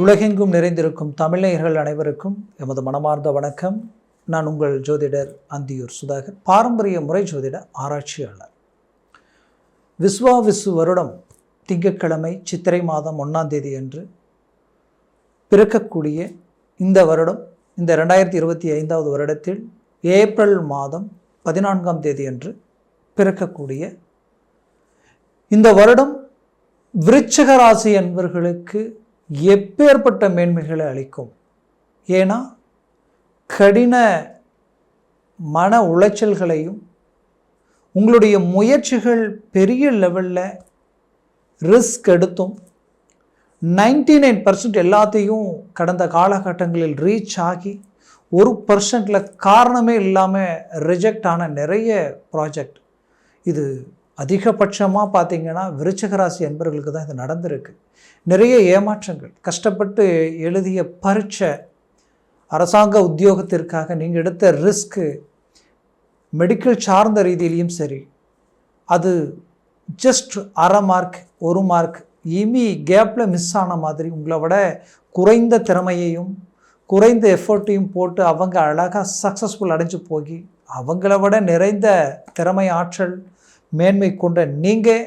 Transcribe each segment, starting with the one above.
உலகெங்கும் நிறைந்திருக்கும் தமிழர்கள் அனைவருக்கும் எமது மனமார்ந்த வணக்கம். நான் உங்கள் ஜோதிடர் அந்தியூர் சுதாகர் பாரம்பரிய முறை ஜோதிட ஆராய்ச்சியாளர். விஸ்வா விசு வருடம் திங்கட்கிழமை சித்திரை மாதம் ஒன்றாம் தேதி அன்று பிறக்கக்கூடிய இந்த வருடம் இந்த ரெண்டாயிரத்தி இருபத்தி ஐந்தாவது வருடத்தில் ஏப்ரல் மாதம் பதினான்காம் தேதி அன்று பிறக்கக்கூடிய இந்த வருடம் விருச்சக ராசி அன்பர்களுக்கு எப்பேற்பட்ட மேன்மைகளை அளிக்கும்? ஏன்னா கடின மன உளைச்சல்களையும் உங்களுடைய முயற்சிகள் பெரிய லெவலில் ரிஸ்க் எடுத்தும் நைன்டி நைன் பர்சன்ட் எல்லாத்தையும் கடந்த காலகட்டங்களில் ரீச் ஆகி ஒரு பர்சன்டில் காரணமே இல்லாமல் ரிஜெக்ட் ஆன நிறைய ப்ராஜெக்ட் இது அதிகபட்சமாக பார்த்தீங்கன்னா விருச்சக ராசி என்பவர்களுக்கு தான் இது நடந்திருக்கு. நிறைய ஏமாற்றங்கள் கஷ்டப்பட்டு எழுதிய பரீட்சை அரசாங்க உத்தியோகத்திற்காக நீங்கள் எடுத்த ரிஸ்க்கு மெடிக்கல் சார்ந்த ரீதியிலையும் சரி அது ஜஸ்ட் அரை மார்க் ஒரு மார்க் இமி கேப்பில் மிஸ் ஆன மாதிரி உங்களை விட குறைந்த திறமையையும் குறைந்த எஃபர்ட்டையும் போட்டு அவங்க அழகாக சக்ஸஸ்ஃபுல் அடைஞ்சு போய் அவங்கள விட நிறைந்த திறமை ஆற்றல் மேன்மை கொண்ட நீங்கள்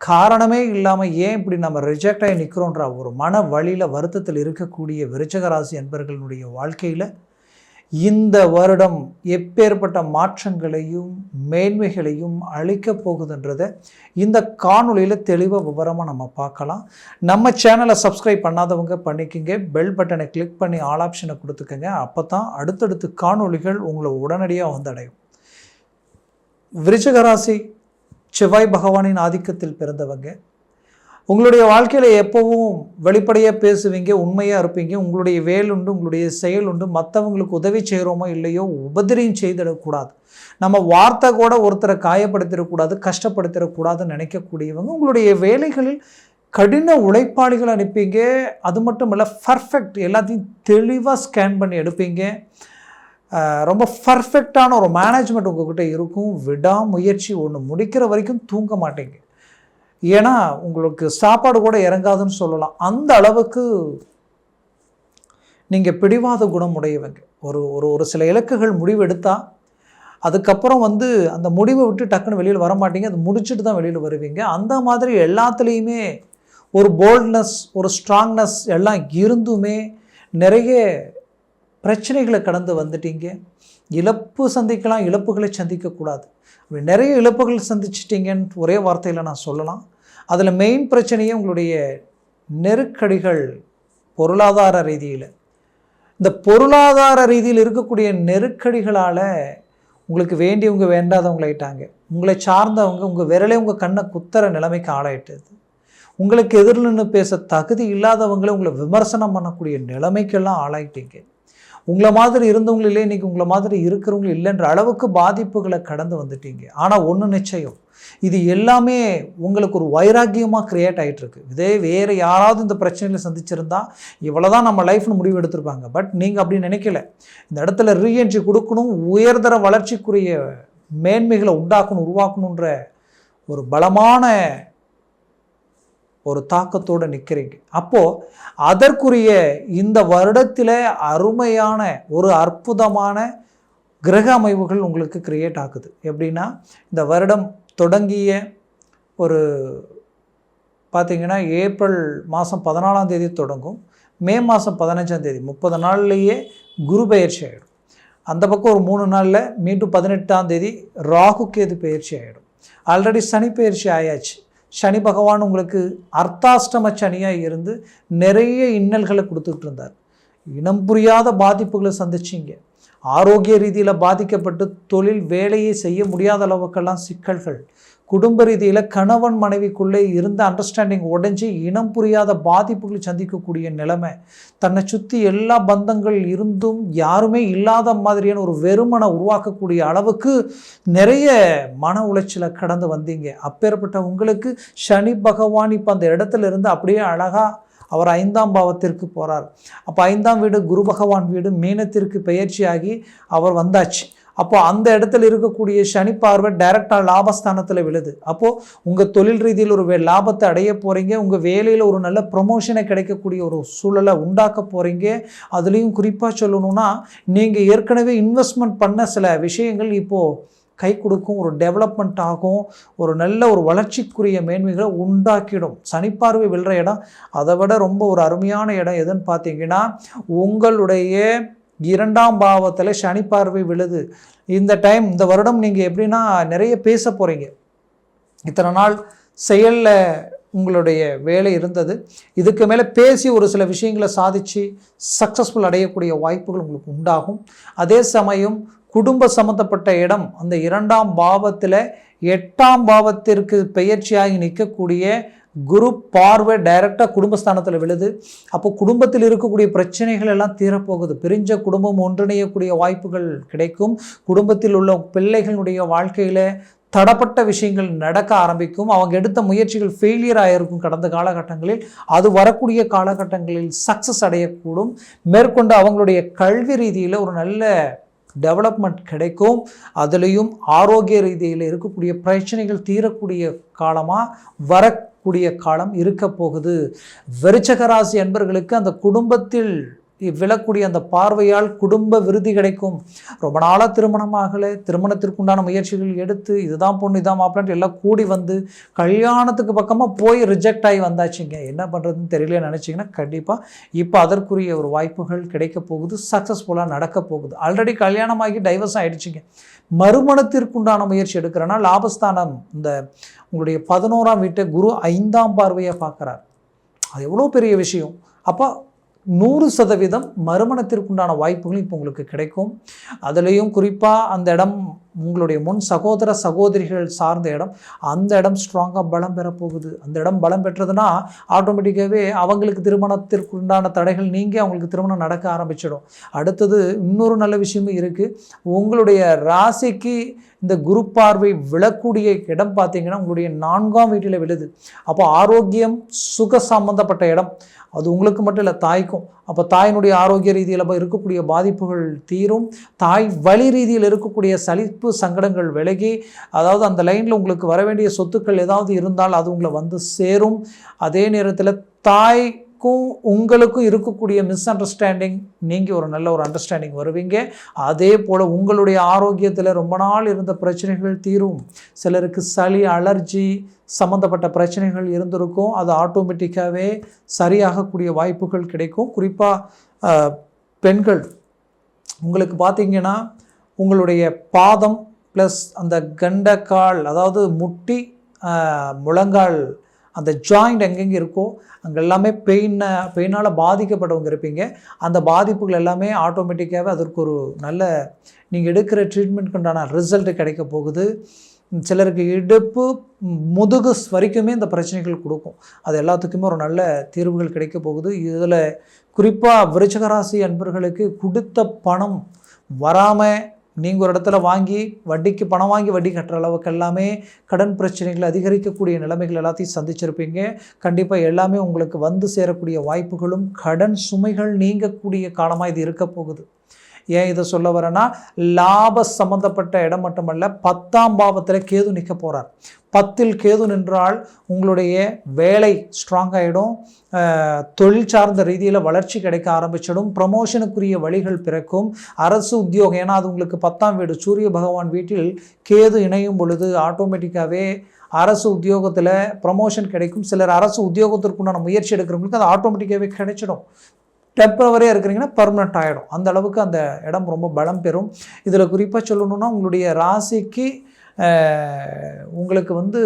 காரணமே இல்லாமல் ஏன் இப்படி நம்ம ரிஜெக்ட் ஆகி நிற்கிறோன்ற ஒரு மன வழியில் வருத்தத்தில் இருக்கக்கூடிய விருச்சகராசி என்பர்களுடைய வாழ்க்கையில் இந்த வருடம் எப்பேற்பட்ட மாற்றங்களையும் மேன்மைகளையும் அளிக்கப் போகுதுன்றதை இந்த காணொலியில் தெளிவாக விவரமாக நம்ம பார்க்கலாம். நம்ம சேனலை சப்ஸ்கிரைப் பண்ணாதவங்க பண்ணிக்கோங்க. பெல் பட்டனை கிளிக் பண்ணி ஆல் ஆப்ஷனை கொடுத்துக்கோங்க. அப்போ தான் அடுத்தடுத்து காணொளிகள் உங்களை உடனடியாக வந்தடையும். விருச்சகராசி செவ்வாய் பகவானின் ஆதிக்கத்தில் பிறந்தவங்க. உங்களுடைய வாழ்க்கையில் எப்போவும் வெளிப்படையாக பேசுவீங்க உண்மையாக இருப்பீங்க. உங்களுடைய வேல் உண்டு உங்களுடைய செயல் உண்டு. மற்றவங்களுக்கு உதவி செய்கிறோமோ இல்லையோ உபதிரியும் செய்திடக்கூடாது. நம்ம வார்த்தை கூட ஒருத்தரை காயப்படுத்திடக்கூடாது கஷ்டப்படுத்திடக்கூடாதுன்னு நினைக்கக்கூடியவங்க உங்களுடைய வேலைகளில் கடின உழைப்பாளிகள் அனுப்பிங்க. அது மட்டும் இல்லை பர்ஃபெக்ட் எல்லாத்தையும் தெளிவாக ஸ்கேன் பண்ணி எடுப்பீங்க. ரொம்ப பர்ஃபெக்டான ஒரு மேனேஜ்மெண்ட் உங்ககிட்ட இருக்கும். விடாமுயற்சி ஒன்று முடிக்கிற வரைக்கும் தூங்க மாட்டீங்க. ஏன்னா உங்களுக்கு சாப்பாடு கூட இறங்காதுன்னு சொல்லலாம். அந்த அளவுக்கு நீங்கள் பிடிவாத குணம் உடையவங்க ஒரு ஒரு ஒரு சில இலக்குகள் முடிவு எடுத்தால் அதுக்கப்புறம் வந்து அந்த முடிவை விட்டு டக்குன்னு வெளியில் வர மாட்டீங்க. அது முடிச்சுட்டு தான் வெளியில் வருவீங்க. அந்த மாதிரி எல்லாத்துலேயுமே ஒரு போல்ட்னஸ் ஒரு ஸ்ட்ராங்னஸ் எல்லாம் இருந்துமே நிறைய பிரச்சனைகளை கடந்து வந்துட்டீங்க. இழப்பு சந்திக்கலாம் இழப்புகளை சந்திக்கக்கூடாது. அப்படி நிறைய இழப்புகள் சந்திச்சிட்டிங்கன்னு ஒரே வார்த்தையில் நான் சொல்லலாம். அதில் மெயின் பிரச்சனையே உங்களுடைய நெருக்கடிகள் பொருளாதார ரீதியில். இந்த பொருளாதார ரீதியில் இருக்கக்கூடிய நெருக்கடிகளால் உங்களுக்கு வேண்டியவங்க வேண்டாதவங்களாயிட்டாங்க உங்களை சார்ந்தவங்க உங்கள் விரலே உங்கள் கண்ணை குத்துற நிலைமைக்கு ஆளாயிட்டது. உங்களுக்கு எதிரில் நின்று பேச தகுதி இல்லாதவங்களே உங்களை விமர்சனம் பண்ணக்கூடிய நிலைமைக்கெல்லாம் ஆளாயிட்டீங்க. உங்களை மாதிரி இருந்தவங்களிலே இன்றைக்கி உங்களை மாதிரி இருக்கிறவங்களும் இல்லைன்ற அளவுக்கு பாதிப்புகளை கடந்து வந்துட்டீங்க. ஆனால் ஒன்று நிச்சயம். இது எல்லாமே உங்களுக்கு ஒரு வைராக்கியமாக க்ரியேட் ஆகிட்டுருக்கு இதே வேறு யாராவது இந்த பிரச்சனையில் சந்திச்சிருந்தா இவ்வளோ தான் நம்ம லைஃப்னு முடிவு எடுத்திருப்பாங்க. பட் நீங்கள் அப்படி நினைக்கல. இந்த இடத்துல ரீஎன்ட்ரி கொடுக்கணும் உயர்தர வளர்ச்சிக்குரிய மேன்மைகளை உண்டாக்கணும் உருவாக்கணுன்ற ஒரு பலமான ஒரு தாக்கத்தோடு நிற்கிறீங்க அப்போது அதற்குரிய இந்த வருடத்தில் அருமையான ஒரு அற்புதமான கிரக அமைவுகள் உங்களுக்கு கிரியேட் ஆகுது. எப்படின்னா இந்த வருடம் தொடங்கிய ஒரு பார்த்திங்கன்னா ஏப்ரல் மாதம் பதினாலாம் தேதி தொடங்கும். மே மாதம் பதினஞ்சாம் தேதி முப்பது நாள்லேயே குரு பயிற்சி ஆகிடும் அந்த பக்கம் ஒரு மூணு நாளில் மீண்டும் பதினெட்டாம் தேதி ராகு கேது பயிற்சி ஆகிடும் ஆல்ரெடி சனி பயிற்சி ஆயாச்சு. சனி பகவான் உங்களுக்கு அர்த்தாஷ்டம சனியாக இருந்து நிறைய இன்னல்களை கொடுத்துட்டு இருந்தார். இனம் புரியாத பாதிப்புகளை சந்திச்சிங்க. ஆரோக்கிய ரீதியில் பாதிக்கப்பட்டு தொழில் வேலையை செய்ய முடியாத அளவுக்கெல்லாம் சிக்கல்கள். குடும்ப ரீதியில் கணவன் மனைவிக்குள்ளே இருந்த அண்டர்ஸ்டாண்டிங் உடைஞ்சி இனம் புரியாத பாதிப்புகளை சந்திக்கக்கூடிய நிலைமை. தன்னை சுற்றி எல்லா பந்தங்கள் இருந்தும் யாருமே இல்லாத மாதிரியான ஒரு வெறுமனை உருவாக்கக்கூடிய அளவுக்கு நிறைய மன உளைச்சலை கடந்து வந்தீங்க. அப்பேற்பட்ட உங்களுக்கு சனி பகவான் இப்போ அந்த இடத்துல இருந்து அப்படியே அழகாக அவர் ஐந்தாம் பாவத்திற்கு போகிறார் அப்போ ஐந்தாம் வீடு குரு பகவான் வீடு மீனத்திற்கு பெயர்ச்சியாகி அவர் வந்தாச்சு. அப்போ அந்த இடத்துல இருக்கக்கூடிய சனி பார்வை டைரக்டாக லாபஸ்தானத்தில் விழுது. அப்போது உங்கள் தொழில் ரீதியில் ஒரு வே- லாபத்தை அடைய போகிறீங்க உங்கள் வேலையில் ஒரு நல்ல ப்ரொமோஷனை கிடைக்கக்கூடிய ஒரு சூழலை உண்டாக்க போகிறீங்க அதுலேயும் குறிப்பாக சொல்லணும்னா நீங்கள் ஏற்கனவே இன்வெஸ்ட்மெண்ட் பண்ண சில விஷயங்கள் இப்போது கை கொடுக்கும் ஒரு டெவலப்மெண்ட் ஆகும் ஒரு நல்ல ஒரு வளர்ச்சிக்குரிய மேன்மைகளை உண்டாக்கிடும். சனிப்பார்வை விழுற இடம் அதை விட ரொம்ப ஒரு அருமையான இடம் எதுன்னு பார்த்தீங்கன்னா உங்களுடைய இரண்டாம் பாவத்தில் சனி பார்வை விழுது. இந்த டைம் இந்த வருடம் நீங்கள் எப்படின்னா நிறைய பேச போகிறீங்க இத்தனை நாள் செயலில் உங்களுடைய வேலை இருந்தது. இதுக்கு மேலே பேசி ஒரு சில விஷயங்களை சாதித்து சக்ஸஸ்ஃபுல் அடையக்கூடிய வாய்ப்புகள் உங்களுக்கு உண்டாகும். அதே சமயம் குடும்ப சம்மந்தப்பட்ட இடம் அந்த இரண்டாம் பாவத்தில் எட்டாம் பாவத்திற்கு பெயர்ச்சியாகி நிற்கக்கூடிய குரு பார்வை டைரெக்டாக குடும்பஸ்தானத்தில் விழுது. அப்போ குடும்பத்தில் இருக்கக்கூடிய பிரச்சனைகள் எல்லாம் தீரப்போகுது. பிரிஞ்ச குடும்பம் ஒன்றிணையக்கூடிய வாய்ப்புகள் கிடைக்கும். குடும்பத்தில் உள்ள பிள்ளைகளுடைய வாழ்க்கையில் தடப்பட்ட விஷயங்கள் நடக்க ஆரம்பிக்கும். அவங்க எடுத்த முயற்சிகள் ஃபெயிலியர் ஆகிருக்கும் கடந்த காலகட்டங்களில். அது வரக்கூடிய காலகட்டங்களில் சக்ஸஸ் அடையக்கூடும். மேற்கொண்டு அவங்களுடைய கல்வி ரீதியில் ஒரு நல்ல டெவலப்மெண்ட் கிடைக்கும். அதுலேயும் ஆரோக்கிய ரீதியில் இருக்கக்கூடிய பிரச்சனைகள் தீரக்கூடிய காலமாக வர கூடிய காலம் இருக்க போகுது வெறிச்சகராசி ராசி அன்பர்களுக்கு அந்த குடும்பத்தில் விழக்கூடிய அந்த பார்வையால் குடும்ப விருதி கிடைக்கும். ரொம்ப நாளாக திருமணமாகலை திருமணத்திற்குண்டான முயற்சிகள் எடுத்து இதுதான் பொண்ணு இதான் மாப்பிள்ளன்ட்டு எல்லாம் கூடி வந்து கல்யாணத்துக்கு பக்கமாக போய் ரிஜெக்ட் ஆகி வந்தாச்சுங்க. என்ன பண்ணுறதுன்னு தெரியல நினச்சிங்கன்னா கண்டிப்பாக இப்போ அதற்குரிய ஒரு வாய்ப்புகள் கிடைக்க போகுது. சக்ஸஸ்ஃபுல்லாக நடக்க போகுது. ஆல்ரெடி கல்யாணமாகி டைவர்ஸ் ஆகிடுச்சிங்க மறுமணத்திற்குண்டான முயற்சி எடுக்கிறேன்னா லாபஸ்தானம். இந்த உங்களுடைய பதினோராம் வீட்டை குரு ஐந்தாம் பார்வையை பார்க்குறார். அது எவ்வளோ பெரிய விஷயம். அப்போ நூறு சதவீதம் மறுமணத்திற்குண்டான வாய்ப்புகள் இப்போ உங்களுக்கு கிடைக்கும். அதுலேயும் குறிப்பாக அந்த இடம் உங்களுடைய முன் சகோதர சகோதரிகள் சார்ந்த இடம் அந்த இடம் ஸ்ட்ராங்காக பலம் பெறப்போகுது போகுது. அந்த இடம் பலம் பெற்றதுன்னா ஆட்டோமேட்டிக்காகவே அவங்களுக்கு திருமணத்திற்கு உண்டான தடைகள் நீங்கி அவங்களுக்கு திருமணம் நடக்க ஆரம்பிச்சிடும். அடுத்தது இன்னொரு நல்ல விஷயமும் இருக்குது உங்களுடைய ராசிக்கு இந்த குரு பார்வை விழக்கூடிய இடம் பார்த்தீங்கன்னா உங்களுடைய நான்காம் வீட்டில் விழுது. அப்போ ஆரோக்கியம் சுக சம்பந்தப்பட்ட இடம். அது உங்களுக்கு மட்டும் இல்லை தாய்க்கும். அப்போ தாயினுடைய ஆரோக்கிய ரீதியில் இருக்கக்கூடிய பாதிப்புகள் தீரும். தாய் வழி ரீதியில் இருக்கக்கூடிய சளி சலிப்பு சங்கடங்கள் விலகி அதாவது அந்த லைனில் உங்களுக்கு வர வேண்டிய சொத்துக்கள் ஏதாவது இருந்தால் அது உங்களை வந்து சேரும். அதே நேரத்தில் தாய்க்கும் உங்களுக்கும் இருக்கக்கூடிய மிஸ் அண்டர்ஸ்டாண்டிங் நீங்கள் ஒரு நல்ல ஒரு அண்டர்ஸ்டாண்டிங் வருவீங்க. அதே போல் உங்களுடைய ஆரோக்கியத்தில் ரொம்ப நாள் இருந்த பிரச்சனைகள் தீரும். சிலருக்கு சளி அலர்ஜி சம்மந்தப்பட்ட பிரச்சனைகள் இருந்திருக்கும். அது ஆட்டோமேட்டிக்காகவே சரியாகக்கூடிய வாய்ப்புகள் கிடைக்கும். குறிப்பாக பெண்கள். உங்களுக்கு பார்த்தீங்கன்னா உங்களுடைய பாதம் ப்ளஸ் அந்த கண்டக்கால் அதாவது முட்டி முழங்கால் அந்த ஜாயிண்ட் எங்கெங்கே இருக்கோ அங்கே எல்லாமே பெயினை பெயினால் பாதிக்கப்பட்டவங்க இருப்பீங்க. அந்த பாதிப்புகள் எல்லாமே ஆட்டோமேட்டிக்காகவே அதற்கு ஒரு நல்ல நீங்கள் எடுக்கிற ட்ரீட்மெண்ட்க்கு உண்டான ரிசல்ட் கிடைக்க போகுது. சிலருக்கு இடுப்பு முதுகு வரைக்குமே இந்த பிரச்சனைகள் கொடுக்கும். அது எல்லாத்துக்குமே ஒரு நல்ல தீர்வுகள் கிடைக்க போகுது. இதில் குறிப்பாக விருச்சகராசி அன்பர்களுக்கு கொடுத்த பணம் வராமல் நீங்கள் ஒரு இடத்துல வாங்கி வட்டிக்கு பணம் வாங்கி வட்டி கட்டுற அளவுக்கு எல்லாமே கடன் பிரச்சனைகள் அதிகரிக்கக்கூடிய நிலைமைகள் எல்லாத்தையும் சந்திச்சிருப்பீங்க. கண்டிப்பாக எல்லாமே உங்களுக்கு வந்து சேரக்கூடிய வாய்ப்புகளும் கடன் சுமைகள் நீங்கக்கூடிய காலமாக இது இருக்க போகுது. ஏன் இதை சொல்ல வரேன்னா லாப சம்பந்தப்பட்ட இடம் மட்டுமல்ல பத்தாம் பாவத்தில் கேது நிற்க போகிறார் பத்தில் கேது நின்றால் உங்களுடைய வேலை ஸ்ட்ராங் ஆகிடும் தொழில் சார்ந்த ரீதியில் வளர்ச்சி கிடைக்க ஆரம்பிச்சிடும் ப்ரமோஷனுக்குரிய வழிகள் பிறக்கும். அரசு உத்தியோகம் ஏன்னா அது உங்களுக்கு பத்தாம் வீடு. சூரிய பகவான் வீட்டில் கேது இணையும் பொழுது ஆட்டோமேட்டிக்காகவே அரசு உத்தியோகத்தில் ப்ரமோஷன் கிடைக்கும். சிலர் அரசு உத்தியோகத்திற்குண்டான முயற்சி எடுக்கிறவங்களுக்கு அது ஆட்டோமேட்டிக்காகவே கிடைச்சிடும். டெம்பரவரியாக இருக்கிறீங்கன்னா பர்மனெண்ட் ஆகிடும் அந்த அளவுக்கு அந்த இடம் ரொம்ப பலம் பெறும். இதில் குறிப்பாக சொல்லணுன்னா உங்களுடைய ராசிக்கு உங்களுக்கு வந்து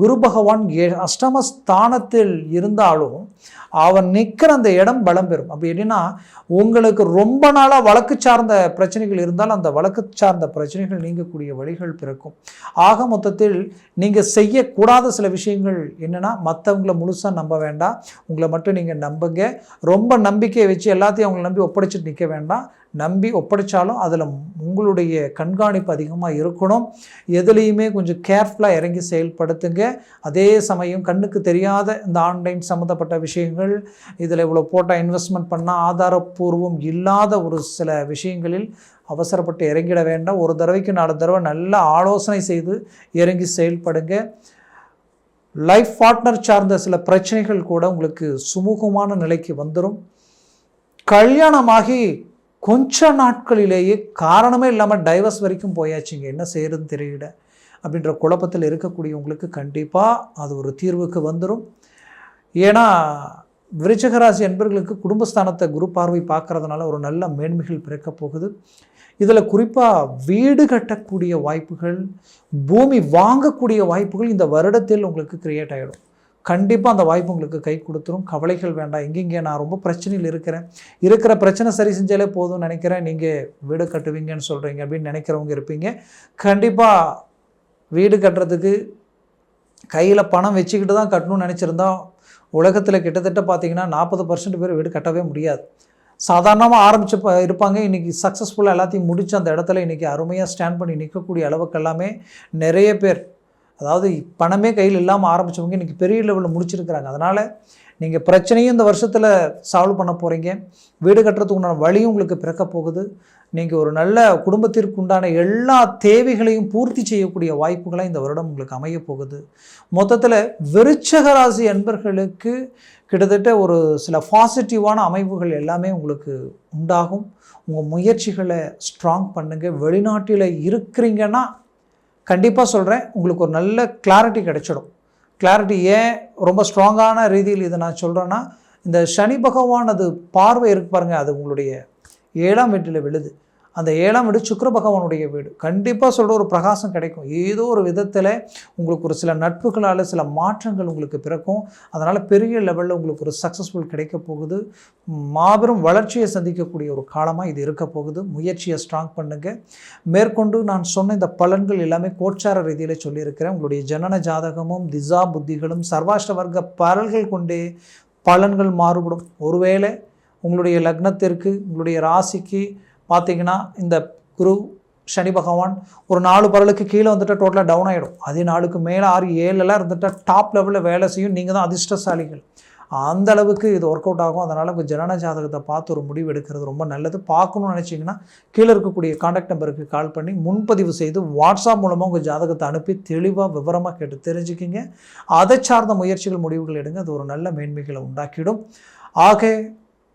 குரு பகவான் ஏ அஷ்டம ஸ்தானத்தில் இருந்தாலும் அவன் நிற்கிற அந்த இடம் பலம் பெறும். அப்படி எப்படின்னா உங்களுக்கு ரொம்ப நாளாக வழக்கு சார்ந்த பிரச்சனைகள் இருந்தால் அந்த வழக்கு சார்ந்த பிரச்சனைகள் நீங்கக்கூடிய வழிகள் பிறக்கும். ஆக மொத்தத்தில் நீங்கள் செய்யக்கூடாத சில விஷயங்கள் என்னென்னா மற்றவங்கள முழுசாக நம்ப வேண்டாம். உங்களை மட்டும் நீங்கள் நம்புங்க. ரொம்ப நம்பிக்கையை வச்சு எல்லாத்தையும் அவங்களை நம்பி ஒப்படைச்சிட்டு நிற்க வேண்டாம். நம்பி ஒப்படைச்சாலும் அதில் உங்களுடைய கண்காணிப்பு அதிகமாக இருக்கணும். எதுலேயுமே கொஞ்சம் கேர்ஃபுல்லாக இறங்கி செயல்படுத்துங்க. அதே சமயம் கண்ணுக்கு தெரியாத இந்த ஆன்லைன் சம்மந்தப்பட்ட விஷயங்கள் இதில் இவ்வளோ போட்டால் இன்வெஸ்ட்மெண்ட் பண்ணால் ஆதாரப்பூர்வம் இல்லாத ஒரு சில விஷயங்களில் அவசரப்பட்டு இறங்கிட வேண்டாம். ஒரு தடவைக்கு நாலு தடவை நல்ல ஆலோசனை செய்து இறங்கி செயல்படுங்க. லைஃப் பார்ட்னர் சார்ந்த சில பிரச்சனைகள் கூட உங்களுக்கு சுமூகமான நிலைக்கு வந்துடும் கல்யாணமாகி கொஞ்ச நாட்களிலேயே காரணமே இல்லாமல் டைவர்ஸ் வரைக்கும் போயாச்சுங்க. என்ன செய்யறதுன்னு தெரியல. அப்படின்ற குழப்பத்தில் இருக்கக்கூடியவங்களுக்கு கண்டிப்பாக அது ஒரு தீர்வுக்கு வந்துடும் ஏன்னா விருச்சகராசி என்பர்களுக்கு குடும்பஸ்தானத்தை குரு பார்வை பார்க்கறதுனால ஒரு நல்ல மேன்மைகள் பிறக்கப் போகுது. இதில் குறிப்பாக வீடு கட்டக்கூடிய வாய்ப்புகள் பூமி வாங்கக்கூடிய வாய்ப்புகள் இந்த வருடத்தில் உங்களுக்கு கிரியேட் ஆகிடும் கண்டிப்பாக அந்த வாய்ப்பு உங்களுக்கு கை கொடுத்துரும். கவலைகள் வேண்டாம். எங்கெங்கே நான் ரொம்ப பிரச்சனையில் இருக்கிறேன். இருக்கிற பிரச்சனை சரி செஞ்சாலே போதும்னு நினைக்கிறேன். நீங்கள் வீடு கட்டுவீங்கன்னு சொல்கிறீங்க அப்படின்னு நினைக்கிறவங்க இருப்பீங்க. கண்டிப்பாக வீடு கட்டுறதுக்கு கையில் பணம் வச்சுக்கிட்டு தான் கட்டணும்னு நினச்சிருந்தா உலகத்தில் கிட்டத்தட்ட பார்த்தீங்கன்னா நாற்பது பர்சன்ட் பேர் வீடு கட்டவே முடியாது. சாதாரணமாக ஆரம்பிச்சு ப இருப்பாங்க. இன்றைக்கி சக்ஸஸ்ஃபுல்லாக எல்லாத்தையும் முடித்து அந்த இடத்துல இன்றைக்கி அருமையாக ஸ்டாண்ட் பண்ணி நிற்கக்கூடிய அளவுக்கு எல்லாமே நிறைய பேர் அதாவது பணமே கையில் இல்லாமல் ஆரம்பித்தவங்க இன்றைக்கி பெரிய லெவலில் முடிச்சிருக்கிறாங்க. அதனால் நீங்கள் பிரச்சனையும் இந்த வருஷத்தில் சால்வ் பண்ண போகிறீங்க வீடு கட்டுறதுக்கு உண்டான வழியும் உங்களுக்கு பிறக்க போகுது. நீங்கள் ஒரு நல்ல குடும்பத்திற்கு உண்டான எல்லா தேவைகளையும் பூர்த்தி செய்யக்கூடிய வாய்ப்புகளாக இந்த வருடம் உங்களுக்கு அமைய போகுது. மொத்தத்தில் விருச்சகராசி அன்பர்களுக்கு கிட்டத்தட்ட ஒரு சில பாசிட்டிவான அமைப்புகள் எல்லாமே உங்களுக்கு உண்டாகும். உங்கள் முயற்சிகளை ஸ்ட்ராங் பண்ணுங்கள் வெளிநாட்டில் இருக்கிறீங்கன்னா கண்டிப்பாக சொல்கிறேன் உங்களுக்கு ஒரு நல்ல கிளாரிட்டி கிடைச்சிடும். கிளாரிட்டி ஏன் ரொம்ப ஸ்ட்ராங்கான ரீதியில் இதை நான் சொல்கிறேன்னா இந்த சனி பகவான் அது பார்வை இருக்கு பாருங்கள் அது உங்களுடைய ஏழாம் வீட்டில் விழுது. அந்த ஏழாம் வீடு சுக்கர பகவானுடைய வீடு. கண்டிப்பாக சொல்கிற ஒரு பிரகாசம் கிடைக்கும். ஏதோ ஒரு விதத்தில் உங்களுக்கு ஒரு சில நட்புகளால் சில மாற்றங்கள் உங்களுக்கு பிறக்கும். அதனால் பெரிய லெவலில் உங்களுக்கு ஒரு சக்ஸஸ்ஃபுல் கிடைக்க போகுது. மாபெரும் வளர்ச்சியை சந்திக்கக்கூடிய ஒரு காலமாக இது இருக்க போகுது. முயற்சியை ஸ்ட்ராங் பண்ணுங்கள் மேற்கொண்டு நான் சொன்ன இந்த பலன்கள் எல்லாமே கோச்சார ரீதியில் சொல்லியிருக்கிறேன். உங்களுடைய ஜனன ஜாதகமும் திசா புத்திகளும் சர்வாஷ்ட வர்க்க பலன்கள் கொண்டே பலன்கள் மாறுபடும். ஒருவேளை உங்களுடைய லக்னத்திற்கு உங்களுடைய ராசிக்கு பார்த்தீங்கன்னா இந்த குரு சனி பகவான் ஒரு நாலு பரலுக்கு கீழே வந்துட்டு டோட்டலாக டவுன் ஆகிடும் அதே நாளுக்கு மேலே ஆறு ஏழுலாம் இருந்துட்டால் டாப் லெவலில் வேலை செய்யும். நீங்கள் தான் அதிர்ஷ்டசாலிகள். அந்த அளவுக்கு இது ஒர்க் அவுட் ஆகும். அதனால் உங்கள் ஜனன ஜாதகத்தை பார்த்து ஒரு முடிவு எடுக்கிறது ரொம்ப நல்லது. பார்க்கணும்னு நினச்சிங்கன்னா கீழே இருக்கக்கூடிய காண்டாக்ட் நம்பருக்கு கால் பண்ணி முன்பதிவு செய்து வாட்ஸ்அப் மூலமாக உங்கள் ஜாதகத்தை அனுப்பி தெளிவாக விவரமாக கேட்டு தெரிஞ்சுக்கிங்க. அதை சார்ந்த முயற்சிகள் முடிவுகள் எடுங்க. அது ஒரு நல்ல மேன்மைகளை உண்டாக்கிடும். ஆக